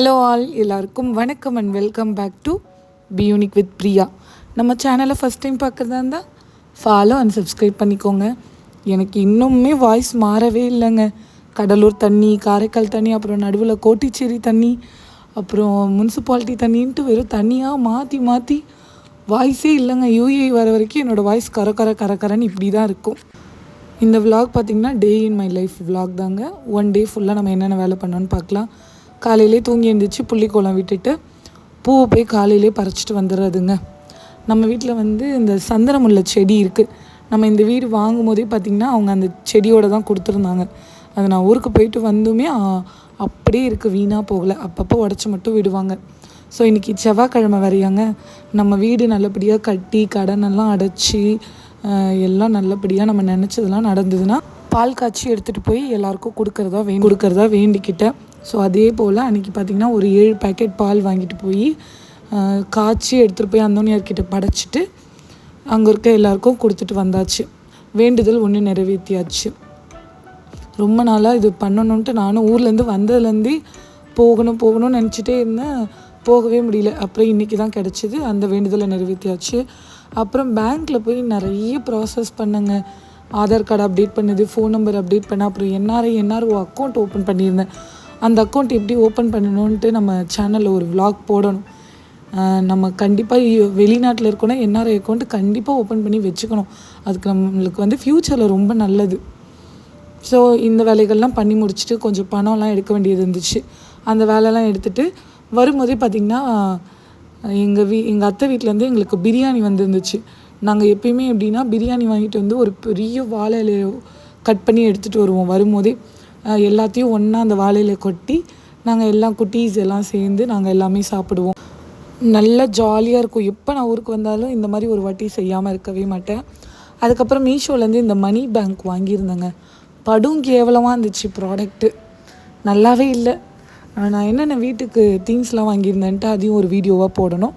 Hello all எல்லாருக்கும் வணக்கம் and welcome back to B unique with Priya நம்ம சேனலை ஃபஸ்ட் டைம் பார்க்குறதா இருந்தால் ஃபாலோ அண்ட் சப்ஸ்கிரைப் பண்ணிக்கோங்க. எனக்கு இன்னுமே வாய்ஸ் மாறவே இல்லைங்க. கடலூர் தண்ணி காரைக்கால் தண்ணி அப்புறம் நடுவில் கோட்டிச்சேரி தண்ணி அப்புறம் முனிசிபாலிட்டி தண்ணின்ட்டு வெறும் தண்ணியாக மாற்றி மாற்றி வாய்ஸே இல்லைங்க. யூஏ வர வரைக்கும் என்னோடய வாய்ஸ் கர கர கரக்கரன்னு இப்படி தான் இருக்கும். இந்த விலாக் பார்த்திங்கன்னா day in my life vlog தாங்க. ஒன் டே ஃபுல்லாக நம்ம என்னென்ன வேலை பண்ணோன்னு பார்க்கலாம் காலையிலே தூங்கி எழுந்திரிச்சு புள்ளிக்கோலம் விட்டுட்டு பூவை போய் காலையிலே பறிச்சிட்டு வந்துடுறதுங்க. நம்ம வீட்டில் வந்து இந்த சந்தனமுல்லை செடி இருக்குது நம்ம இந்த வீடு வாங்கும் போதே பார்த்திங்கன்னா அவங்க அந்த செடியோட தான் கொடுத்துருந்தாங்க. அது நான் ஊருக்கு போயிட்டு வந்துமே அப்படியே இருக்குது வீணாக போகலை. அப்பப்போ உடச்சி மட்டும் விடுவாங்க. ஸோ இன்றைக்கி செவ்வாய்க்கிழமை வரையாங்க. நம்ம வீடு நல்லபடியாக கட்டி கடனெல்லாம் அடைச்சி எல்லாம் நல்லபடியாக நம்ம நினச்சதெல்லாம் நடந்ததுன்னா பால் காய்ச்சி எடுத்துகிட்டு போய் எல்லாருக்கும் கொடுக்குறதா வே கொடுக்குறதா வேண்டிக்கிட்டேன். ஸோ அதே போல் அன்றைக்கி பார்த்திங்கன்னா ஒரு ஏழு பேக்கெட் பால் வாங்கிட்டு போய் காய்ச்சி எடுத்துகிட்டு போய் அந்தோனியார்கிட்ட படைச்சிட்டு அங்கே இருக்க எல்லாருக்கும் கொடுத்துட்டு வந்தாச்சு. வேண்டுதல் ஒன்று நிறைவேற்றியாச்சு ரொம்ப நாளாக இது பண்ணணுன்ட்டு நானும் ஊர்லேருந்து வந்ததுலேருந்தே போகணும் போகணும்னு நினச்சிட்டே இருந்தேன். போகவே முடியல. அப்புறம் இன்றைக்கி தான் கிடச்சிது. அந்த வேண்டுதலை நிறைவேற்றியாச்சு அப்புறம் பேங்க்கில் போய் நிறைய ப்ராசஸ் பண்ணுங்க. ஆதார் கார்டு அப்டேட் பண்ணுது ஃபோன் நம்பர் அப்டேட் பண்ண அப்புறம் என்ஆர்ஐ என்ஆர்ஓ அக்கௌண்ட் ஓப்பன் பண்ணியிருந்தேன். அந்த அக்கௌண்ட் எப்படி ஓப்பன் பண்ணணுன்ட்டு நம்ம சேனலில் ஒரு விலாக் போடணும். நம்ம கண்டிப்பாக வெளிநாட்டில் இருக்கோன்னா என்ஆர்ஐ அக்கௌண்ட் கண்டிப்பாக ஓப்பன் பண்ணி வச்சுக்கணும். அதுக்கு நம்மளுக்கு வந்து ஃப்யூச்சரில் ரொம்ப நல்லது. ஸோ இந்த வேலைகள்லாம் பண்ணி முடிச்சுட்டு கொஞ்சம் பணம்லாம் எடுக்க வேண்டியது இருந்துச்சு. அந்த வேலைலாம் எடுத்துட்டு வரும்போதே பார்த்திங்கன்னா எங்கள் வீ எங்கள் அத்தை வீட்டிலேருந்து எங்களுக்கு பிரியாணி வந்துருந்துச்சு. நாங்கள் எப்பயுமே எப்படின்னா பிரியாணி வாங்கிட்டு வந்து ஒரு பெரிய வாழை கட் பண்ணி எடுத்துகிட்டு வருவோம் வரும்போதே. எல்லாத்தையும் ஒன்றா அந்த வாழையில் கொட்டி நாங்கள் எல்லாம் குட்டீஸ் எல்லாம் சேர்ந்து நாங்கள் எல்லாமே சாப்பிடுவோம். நல்லா ஜாலியாக இருக்கும். எப்போ நான் ஊருக்கு வந்தாலும் இந்த மாதிரி ஒரு வாட்டி செய்யாமல் இருக்கவே மாட்டேன். அதுக்கப்புறம் மீஷோலேருந்து இந்த மணி பேங்க் வாங்கியிருந்தேங்க. படும் கேவலமாக இருந்துச்சு ப்ராடக்ட்டு நல்லாவே இல்லை. நான் என்னென்ன வீட்டுக்கு திங்ஸ்லாம் வாங்கியிருந்தேன்ட்டு அதையும் ஒரு வீடியோவாக போடணும்.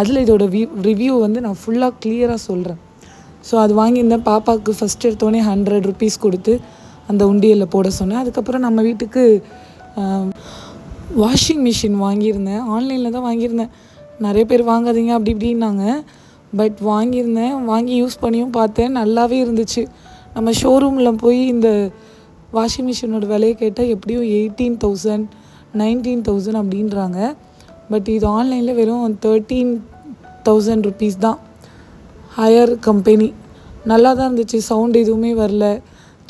அதில் இதோட வி ரிவ்யூ வந்து நான் ஃபுல்லாக கிளியராக சொல்கிறேன் ஸோ அது வாங்கியிருந்தேன். பாப்பாவுக்கு ஃபஸ்ட் எடுத்தோடனே ஹண்ட்ரட் ருபீஸ் கொடுத்து அந்த உண்டியலில் போட சொன்னேன். அதுக்கப்புறம் நம்ம வீட்டுக்கு வாஷிங் மிஷின் வாங்கியிருந்தேன். ஆன்லைனில் தான் வாங்கியிருந்தேன். நிறைய பேர் வாங்காதீங்க அப்படி இப்படின்னாங்க. பட் வாங்கியிருந்தேன். வாங்கி யூஸ் பண்ணியும் பார்த்தேன். நல்லாவே இருந்துச்சு. நம்ம ஷோரூமில் போய் இந்த வாஷிங் மிஷினோட விலையை கேட்டால் எப்படியும் எயிட்டீன் தௌசண்ட் நைன்டீன் தௌசண்ட் அப்படின்றாங்க. பட் இது ஆன்லைனில் வெறும் தேர்ட்டீன் தௌசண்ட் ருபீஸ் தான். ஹையர் கம்பெனி நல்லா தான் இருந்துச்சு. சவுண்ட் எதுவுமே வரல.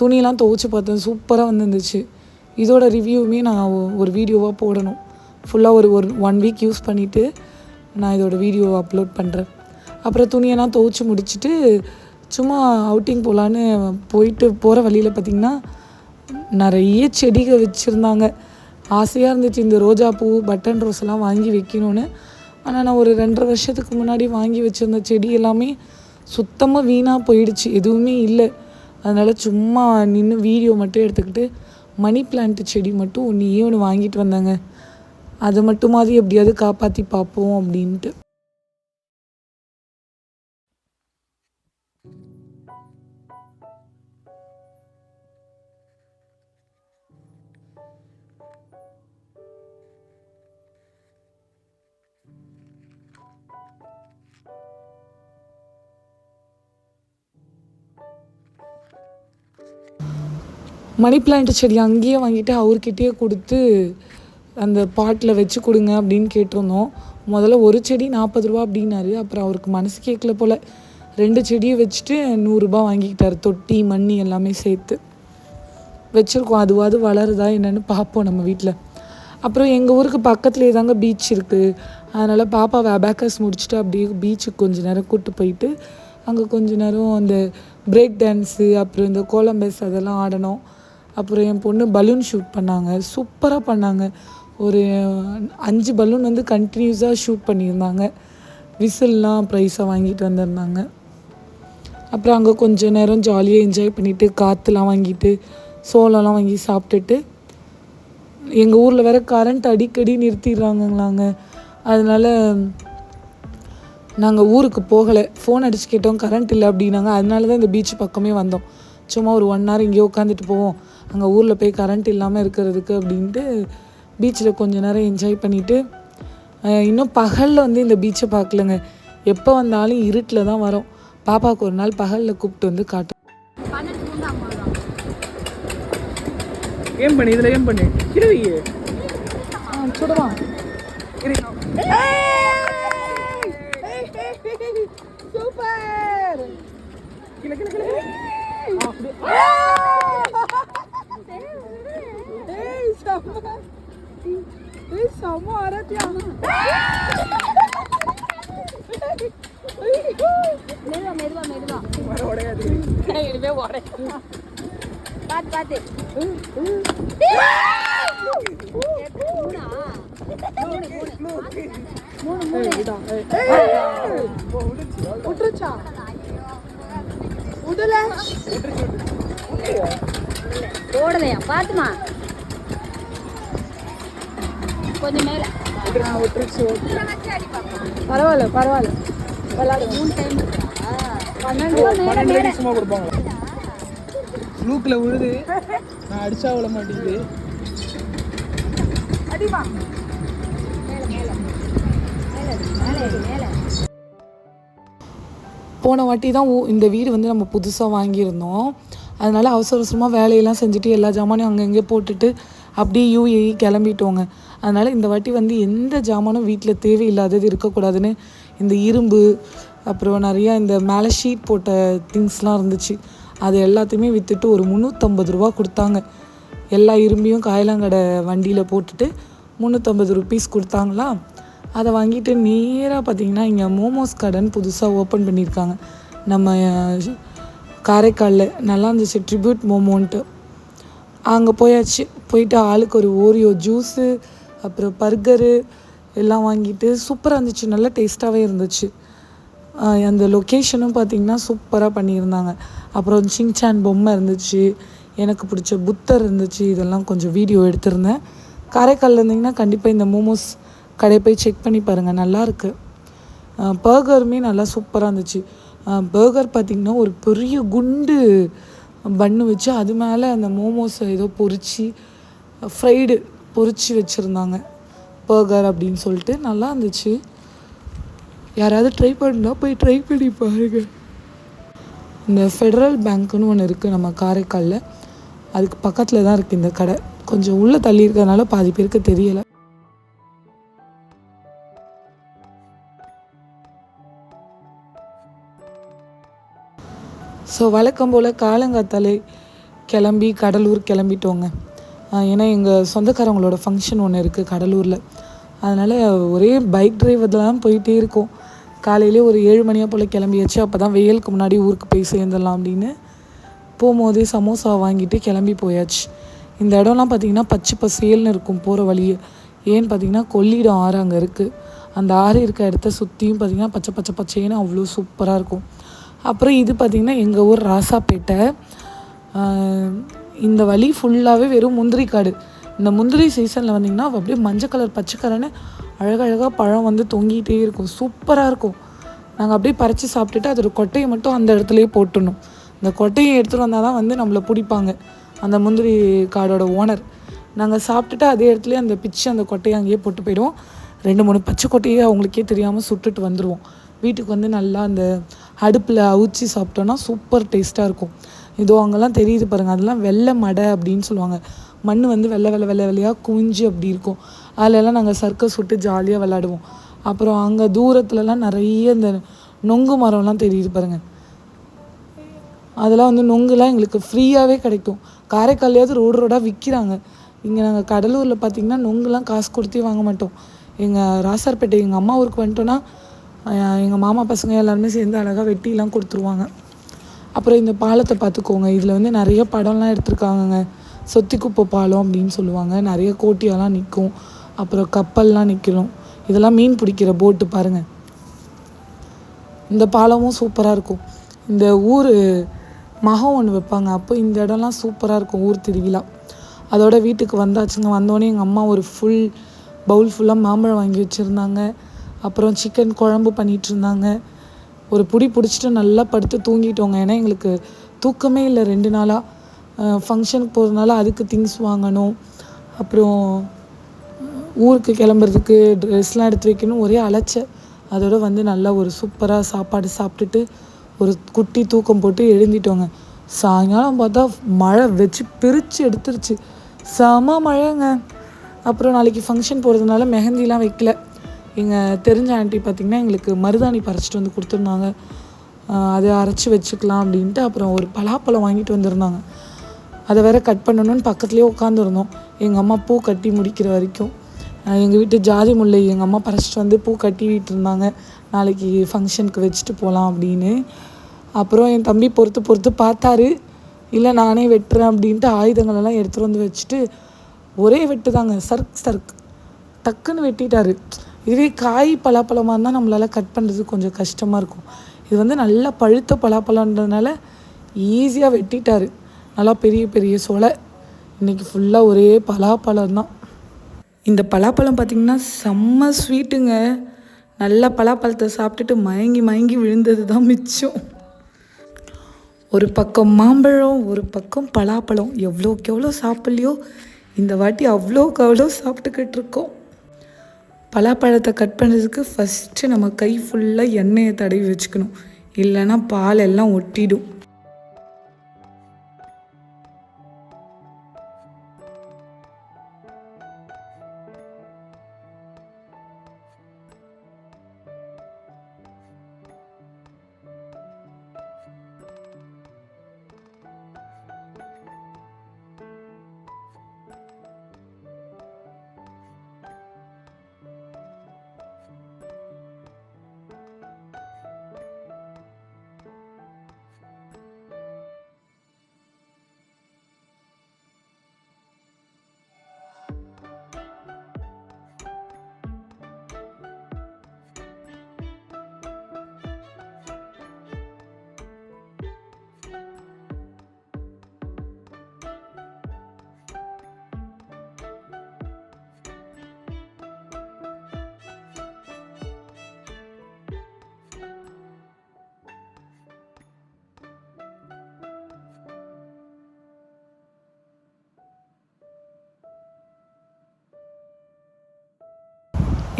துணியெல்லாம் துவைச்சி பார்த்தேன். சூப்பராக வந்துருந்துச்சு. இதோட ரிவ்யூவுமே நான் ஒரு வீடியோவாக போடணும். ஃபுல்லாக ஒரு ஒரு ஒன் வீக் யூஸ் பண்ணிவிட்டு நான் இதோட வீடியோவை அப்லோட் பண்ணுறேன் அப்புறம் துணியெல்லாம் துவைச்சி முடிச்சுட்டு சும்மா அவுட்டிங் போகலான்னு போயிட்டு போகிற வழியில் பார்த்திங்கன்னா நிறைய செடிகள் வச்சுருந்தாங்க. ஆசையாக இருந்துச்சு இந்த ரோஜா பூ பட்டன் ரோஸ் எல்லாம் வாங்கி வைக்கணும்னு. ஆனால் நான் ஒரு ரெண்டரை வருஷத்துக்கு முன்னாடி வாங்கி வச்சுருந்த செடி எல்லாமே சுத்தமாக வீணாக போயிடுச்சு. எதுவுமே இல்லை. அதனால் சும்மா நின்று வீடியோ மட்டும் எடுத்துக்கிட்டு மணி பிளான்ட்டு செடி மட்டும் ஒன்றையே ஒன்று வாங்கிட்டு வந்தாங்க? அதை மட்டுமாவது எப்படியாவது காப்பாற்றி பார்ப்போம் அப்படின்ட்டு. மணி பிளான்ட் செடி அங்கேயே வாங்கிட்டு அவர்கிட்டயே கொடுத்து அந்த பாட்டில் வச்சு கொடுங்க அப்படின்னு கேட்டிருந்தோம். முதல்ல ஒரு செடி நாற்பது ரூபா அப்படின்னாரு. அப்புறம் அவருக்கு மனசு கேட்கல போல். ரெண்டு செடியை வச்சுட்டு நூறுரூபா வாங்கிக்கிட்டார். தொட்டி மண்ணி எல்லாமே சேர்த்து. வச்சுருக்கோம். அதுவாது வளருதா என்னன்னு பார்ப்போம் நம்ம வீட்டில் அப்புறம் எங்கள் ஊருக்கு பக்கத்துலேயே தாங்க பீச் இருக்குது அதனால் பாப்பாவை அபேக்கஸ் முடிச்சுட்டு அப்படியே பீச்சுக்கு கொஞ்ச நேரம் கூப்பிட்டு போயிட்டு அங்கே கொஞ்ச நேரம் அந்த பிரேக் டான்ஸு அப்புறம் இந்த கோலம்பஸ் அதெல்லாம் ஆடணும். அப்புறம் என் பொண்ணு பலூன் ஷூட் பண்ணாங்க. சூப்பராக பண்ணாங்க. ஒரு அஞ்சு பலூன் வந்து கண்டினியூஸாக ஷூட் பண்ணியிருந்தாங்க. விசில்லாம் ப்ரைஸாக வாங்கிட்டு வந்திருந்தாங்க. அப்புறம் அங்கே கொஞ்ச நேரம் ஜாலியாக என்ஜாய் பண்ணிவிட்டு காற்றுலாம் வாங்கிட்டு சோளம்லாம் வாங்கி சாப்பிட்டுட்டு எங்கள் ஊரில் வேறு கரண்ட் அடிக்கடி நிறுத்திடுறாங்கங்களாங்க. அதனால் நாங்கள் ஊருக்கு போகலை. ஃபோன் அடிச்சு கேட்டோம் கரண்ட் இல்லை அப்படின்னாங்க. அதனால தான் இந்த பீச் பக்கமே வந்தோம். சும்மா ஒரு ஒன் ஹவர் இங்கேயே உட்காந்துட்டு போவோம். அங்கே ஊரில் போய் கரண்ட் இல்லாமல் இருக்கிறதுக்கு அப்படின்ட்டு பீச்சில் கொஞ்ச நேரம் என்ஜாய் பண்ணிவிட்டு இன்னும் பகலில் வந்து இந்த பீச்சை பார்க்கலங்க. எப்போ வந்தாலும் இருட்டில் தான் வரோம். பாப்பாவுக்கு ஒரு நாள் பகலில் கூப்பிட்டு வந்து காட்டும் ஏன் பண்ணு? இதில் ஏன் பண்ணு? கிழவி சுடுவா சூப்பர்! கிள கிள கிள ஏய் செம்ம ஏய் செம்ம ஆராத்தியா மெதுவா மெதுவா மெதுவா. வர உடையாது. இனிமே உடை பாத்து பாத்து. மூணா மூணு. மூணு விட்டுருச்சா விடல ஓடலையா பாத்துமா. கொஞ்சம் மேல. விட்டுருச்சு. பரவாயில்ல பரவாயில்ல. விளாடு. மூணு டைம் பன்னெண்டு சும்மா கொடுப்பாங்களா? லூக்கில் விழுது நான் அடிச்சா விழ மாட்டேங்குது. அடிமா மேல மேல. போன வாட்டி தான் இந்த வீடு வந்து நம்ம புதுசாக வாங்கியிருந்தோம். அதனால அவசர அவசரமாக வேலையெல்லாம் செஞ்சுட்டு எல்லா ஜாமானையும் அங்கங்கே போட்டுட்டு அப்படியே யூஏஇ கிளம்பிட்டோங்க. அதனால் இந்த வாட்டி வந்து எந்த ஜாமானும் வீட்டில் தேவையில்லாதது இருக்கக்கூடாதுன்னு இந்த இரும்பு அப்புறம் நிறையா இந்த மேலே ஷீட் போட்ட திங்ஸ்லாம் இருந்துச்சு. அது எல்லாத்தையுமே விற்றுட்டு ஒரு முந்நூற்றம்பது ரூபா கொடுத்தாங்க. எல்லா இரும்பையும் காயலாங்கடை வண்டியில் போட்டுட்டு முந்நூற்றம்பது ருபீஸ் கொடுத்தாங்களா? அதை வாங்கிட்டு நேராக பார்த்தீங்கன்னா இங்கே மோமோஸ் கடைன்னு புதுசாக ஓப்பன் பண்ணியிருக்காங்க. நம்ம காரைக்காலில் நல்லா இருந்துச்சு ட்ரிபியூட் மோமோன்ட்டு அங்கே போயாச்சு. போயிட்டு ஆளுக்கு ஒரு ஓரியோ ஜூஸு அப்புறம் பர்கரு எல்லாம் வாங்கிட்டு சூப்பராக இருந்துச்சு நல்லா டேஸ்ட்டாகவே இருந்துச்சு. அந்த லொக்கேஷனும் பார்த்திங்கன்னா சூப்பராக பண்ணியிருந்தாங்க. அப்புறம் சிங்சான் பொம்மை இருந்துச்சு எனக்கு பிடிச்ச புத்தர் இருந்துச்சு இதெல்லாம் கொஞ்சம் வீடியோ எடுத்திருந்தேன். காரைக்காலில் இருந்தீங்கன்னா கண்டிப்பாக இந்த மோமோஸ் கடை போய் செக் பண்ணி பாருங்கள் நல்லாயிருக்கு பர்கருமே நல்லா சூப்பராக இருந்துச்சு. பர்கர் பார்த்திங்கன்னா ஒரு பெரிய குண்டு பன்னு வச்சு அது மேலே அந்த மோமோஸை ஏதோ பொறிச்சு ஃப்ரைடு பொறிச்சு வச்சுருந்தாங்க. பர்கர் அப்படின்னு சொல்லிட்டு நல்லா இருந்துச்சு. யாராவது ட்ரை பண்ணால் போய் ட்ரை பண்ணி பாருங்க. இந்த ஃபெடரல் பேங்க்குன்னு ஒன்று இருக்குது நம்ம காரைக்காலில். அதுக்கு பக்கத்தில் தான் இருக்குது இந்த கடை. கொஞ்சம் உள்ளே தள்ளி இருக்கிறதுனால பாதி பேருக்கு தெரியலை. ஸோ வழக்கம் போல் காலங்காத்தாலே கிளம்பி கடலூர் கிளம்பிட்டோங்க. ஏன்னா எங்கள் சொந்தக்காரவங்களோட ஃபங்க்ஷன் ஒன்று இருக்குது கடலூரில். அதனால் ஒரே பைக் டிரைவரில் தான் போயிட்டே இருக்கோம். காலையிலே ஒரு ஏழு மணியாக போல் கிளம்பியாச்சு. அப்போ தான் வெயிலுக்கு முன்னாடி ஊருக்கு போய் சேர்ந்துடலாம் அப்படின்னு போகும்போதே சமோசா வாங்கிட்டு கிளம்பி போயாச்சு. இந்த இடம்லாம் பார்த்திங்கன்னா பச்சை பசேல்னு இருக்கும் போகிற வழியே. ஏன்னு பார்த்தீங்கன்னா கொள்ளிடம் ஆறு அங்கே இருக்குது அந்த ஆறு இருக்க இடத்த சுற்றியும் பார்த்திங்கன்னா பச்சை பச்சை பச்சைன்னு அவ்வளோ சூப்பராக இருக்கும். அப்புறம் இது பார்த்திங்கன்னா எங்கள் ஊர் ராசாப்பேட்டை. இந்த வழி ஃபுல்லாகவே வெறும் முந்திரி காடு. இந்த முந்திரி சீசனில் வந்தீங்கன்னா அப்படியே மஞ்சள் கலர் பச்சை கலர்னு அழகழகாக பழம் வந்து தொங்கிகிட்டே இருக்கும். சூப்பராக இருக்கும். நாங்கள் அப்படியே பறித்து சாப்பிட்டுட்டு அதோட கொட்டையை மட்டும் அந்த இடத்துலையே போட்டுடணும். இந்த கொட்டையை எடுத்துகிட்டு வந்தால் தான் வந்து நம்மளை பிடிப்பாங்க அந்த முந்திரி காடோட ஓனர் நாங்கள் சாப்பிட்டுட்டு அதே இடத்துலேயே அந்த பிச்சு அந்த கொட்டையை அங்கேயே போட்டு போயிடுவோம். ரெண்டு மூணு பச்சை கொட்டையே அவங்களுக்கே தெரியாமல் சுட்டுட்டு வந்துடுவோம் வீட்டுக்கு வந்து நல்லா அந்த அடுப்பில் அவிச்சு சாப்பிட்டோன்னா சூப்பர் டேஸ்ட்டாக இருக்கும். இதோ அங்கெல்லாம் தெரியுது பாருங்கள் அதெல்லாம் வெள்ளை மடை அப்படின்னு சொல்லுவாங்க. மண் வந்து வெள்ளை வெள்ளை வெள்ளை வெள்ளையாக குஞ்சு அப்படி இருக்கும். அதிலெல்லாம் நாங்கள் சர்க்கஸ் விட்டு ஜாலியாக விளாடுவோம் அப்புறம் அங்கே தூரத்துலலாம் நிறைய இந்த நொங்கு மரம்லாம் தெரியுது பாருங்கள் அதெல்லாம் வந்து நொங்குலாம் எங்களுக்கு ஃப்ரீயாகவே கிடைக்கும். காரைக்கால்லையாவது ரோடு ரோடாக விற்கிறாங்க இங்கே நாங்கள் கடலூரில் பார்த்திங்கன்னா நொங்குலாம் காசு கொடுத்தே வாங்க மாட்டோம். எங்கள் ராசார்பேட்டை எங்கள் அம்மா ஊருக்கு வந்துட்டோன்னா எங்கள் மாமா பசங்க எல்லாருமே சேர்ந்து அழகாக வெட்டிலாம் கொடுத்துருவாங்க. அப்புறம் இந்த பாலத்தை பார்த்துக்கோங்க. இதில் வந்து நிறைய படம்லாம் எடுத்திருக்காங்கங்க. சொத்திக்குப்பை பாலம் அப்படின்னு சொல்லுவாங்க. நிறைய கோட்டியெல்லாம் நிற்கும். அப்புறம் கப்பல்லாம் நிற்கணும். இதெல்லாம் மீன் பிடிக்கிற போட்டு பாருங்கள் இந்த பாலமும் சூப்பராக இருக்கும். இந்த ஊர் மகம் ஒன்று வைப்பாங்க. அப்போ இந்த இடம்லாம் சூப்பராக இருக்கும் ஊர் திருவிழா. அதோட வீட்டுக்கு வந்தாச்சுங்க. வந்தோடனே எங்கள் அம்மா ஒரு ஃபுல் பவுல் ஃபுல்லாக மாம்பழம் வாங்கி வச்சுருந்தாங்க. அப்புறம் சிக்கன் குழம்பு பண்ணிகிட்டு இருந்தாங்க. ஒரு புடி பிடிச்சிட்டு நல்லா படுத்து தூங்கிட்டோங்க. ஏன்னா எங்களுக்கு தூக்கமே இல்லை. ரெண்டு நாளாக ஃபங்க்ஷனுக்கு போகிறதுனால அதுக்கு திங்ஸ் வாங்கணும். அப்புறம் ஊருக்கு கிளம்புறதுக்கு ட்ரெஸ்லாம் எடுத்து வைக்கணும். ஒரே அலைச்ச. அதோட வந்து நல்லா ஒரு சூப்பராக சாப்பாடு சாப்பிட்டுட்டு ஒரு குட்டி தூக்கம் போட்டு எழுந்திட்டோங்க. சாயங்காலம் பார்த்தா மழை வச்சு பிரித்து எடுத்துருச்சு. செம மழைங்க. அப்புறம் நாளைக்கு ஃபங்க்ஷன் போகிறதுனால மெஹந்திலாம் வைக்கல. எங்கள் தெரிஞ்ச ஆண்டி பார்த்திங்கன்னா எங்களுக்கு மருதாணி பறிச்சிட்டு வந்து கொடுத்துருந்தாங்க. அதை அரைச்சி வச்சுக்கலாம் அப்படின்ட்டு அப்புறம் ஒரு பலாப்பழம் வாங்கிட்டு வந்திருந்தாங்க. அதை வேற கட் பண்ணணும்னு பக்கத்துலேயே உட்காந்துருந்தோம் எங்கள் அம்மா பூ கட்டி முடிக்கிற வரைக்கும். எங்கள் வீட்டு ஜாதி முல்லை எங்கள் அம்மா பறிச்சிட்டு வந்து பூ கட்டிக்கிட்டு இருந்தாங்க. நாளைக்கு ஃபங்க்ஷனுக்கு வச்சுட்டு போகலாம் அப்படின்னு. அப்புறம் என் தம்பி பொறுத்து பொறுத்து பார்த்தாரு. இல்லை நானே வெட்டுறேன் அப்படின்ட்டு ஆயுதங்களெல்லாம் எடுத்துகிட்டு வந்து வச்சுட்டு ஒரே வெட்டு தாங்க சர்க் சர்க். டக்குன்னு வெட்டிட்டாரு. இதுவே காய் பலாப்பழமாக இருந்தால் நம்மளால் கட் பண்ணுறது கொஞ்சம் கஷ்டமாக இருக்கும். இது வந்து நல்லா பழுத்த பலாப்பழன்றதுனால ஈஸியாக வெட்டிட்டாரு. நல்லா பெரிய பெரிய சொலை. இன்றைக்கி ஃபுல்லாக ஒரே பலாப்பழம் தான். இந்த பலாப்பழம் பார்த்திங்கன்னா செம்ம ஸ்வீட்டுங்க நல்ல பலாப்பழத்தை சாப்பிட்டுட்டு மயங்கி மயங்கி விழுந்தது தான் மிச்சம். ஒரு பக்கம் மாம்பழம் ஒரு பக்கம் பலாப்பழம். எவ்வளோக்கு எவ்வளோ சாப்பிட்லையோ? இந்த வாட்டி அவ்வளோக்கு அவ்வளோ சாப்பிட்டுக்கிட்டு இருக்கோம். பலாப்பழத்தை கட் பண்ணுறதுக்கு ஃபஸ்ட்டு நம்ம கை ஃபுல்லாக எண்ணெயை தடவி வச்சுக்கணும். இல்லைன்னா பால் எல்லாம் ஒட்டிடும்.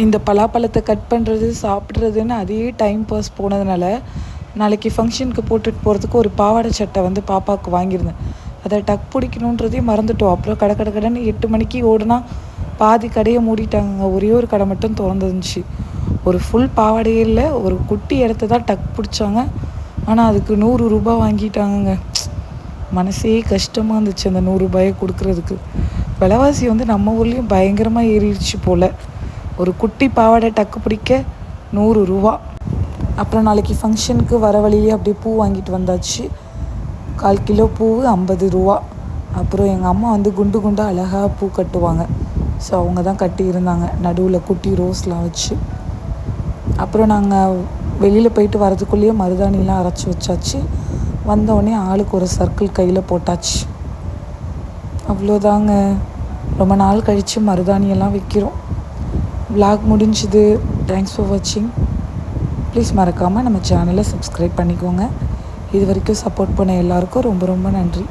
இந்த பலாப்பழத்தை கட் பண்ணுறது சாப்பிட்றதுன்னு அதே டைம் பாஸ் போனதுனால நாளைக்கு ஃபங்க்ஷனுக்கு போட்டுட்டு போகிறதுக்கு ஒரு பாவாடை சட்டை வந்து பாப்பாவுக்கு வாங்கியிருந்தேன். அதை டக் பிடிக்கணுன்றதே மறந்துட்டோம். அப்புறம் கடை கடை கடைன்னு எட்டு மணிக்கு ஓடுனா பாதி கடையை மூடிட்டாங்க ஒரே ஒரு கடை மட்டும் திறந்துருந்துச்சு. ஒரு ஃபுல் பாவாடையே இல்லை ஒரு குட்டி இடத்த தான் டக் பிடிச்சாங்க. ஆனால் அதுக்கு நூறு ரூபாய் வாங்கிட்டாங்கங்க. மனசே கஷ்டமாக இருந்துச்சு அந்த நூறுரூபாயை கொடுக்குறதுக்கு. விலைவாசி வந்து நம்ம ஊர்லேயும் பயங்கரமாக ஏறிடுச்சு போல். ஒரு குட்டி பாவாடை டக்கு பிடிக்க நூறு ரூபா. அப்புறம் நாளைக்கு ஃபங்க்ஷனுக்கு வர வழியே அப்படியே பூ வாங்கிட்டு வந்தாச்சு. கால் கிலோ பூ ஐம்பது ரூபா. அப்புறம் எங்கள் அம்மா வந்து குண்டு குண்டாக அழகாக பூ கட்டுவாங்க. ஸோ அவங்க தான் கட்டி இருந்தாங்க. நடுவில் குட்டி ரோஸ்லாம் வச்சு. அப்புறம் நாங்கள் வெளியில் போயிட்டு வரதுக்குள்ளேயே மருதாணிலாம் அரைச்சி வச்சாச்சு. வந்தோடனே ஆளுக்கு ஒரு சர்க்கிள் கையில் போட்டாச்சு. அவ்வளோதாங்க. ரொம்ப நாள் கழித்து மருதாணியெல்லாம் விற்கிறோம் vlog முடிஞ்சுது. தேங்க்ஸ் ஃபார் வாட்சிங் ப்ளீஸ் மறக்காமல் நம்ம சேனலை சப்ஸ்கிரைப் பண்ணிக்கோங்க. இது வரைக்கும் சப்போர்ட் பண்ண எல்லாருக்கும் ரொம்ப ரொம்ப நன்றி.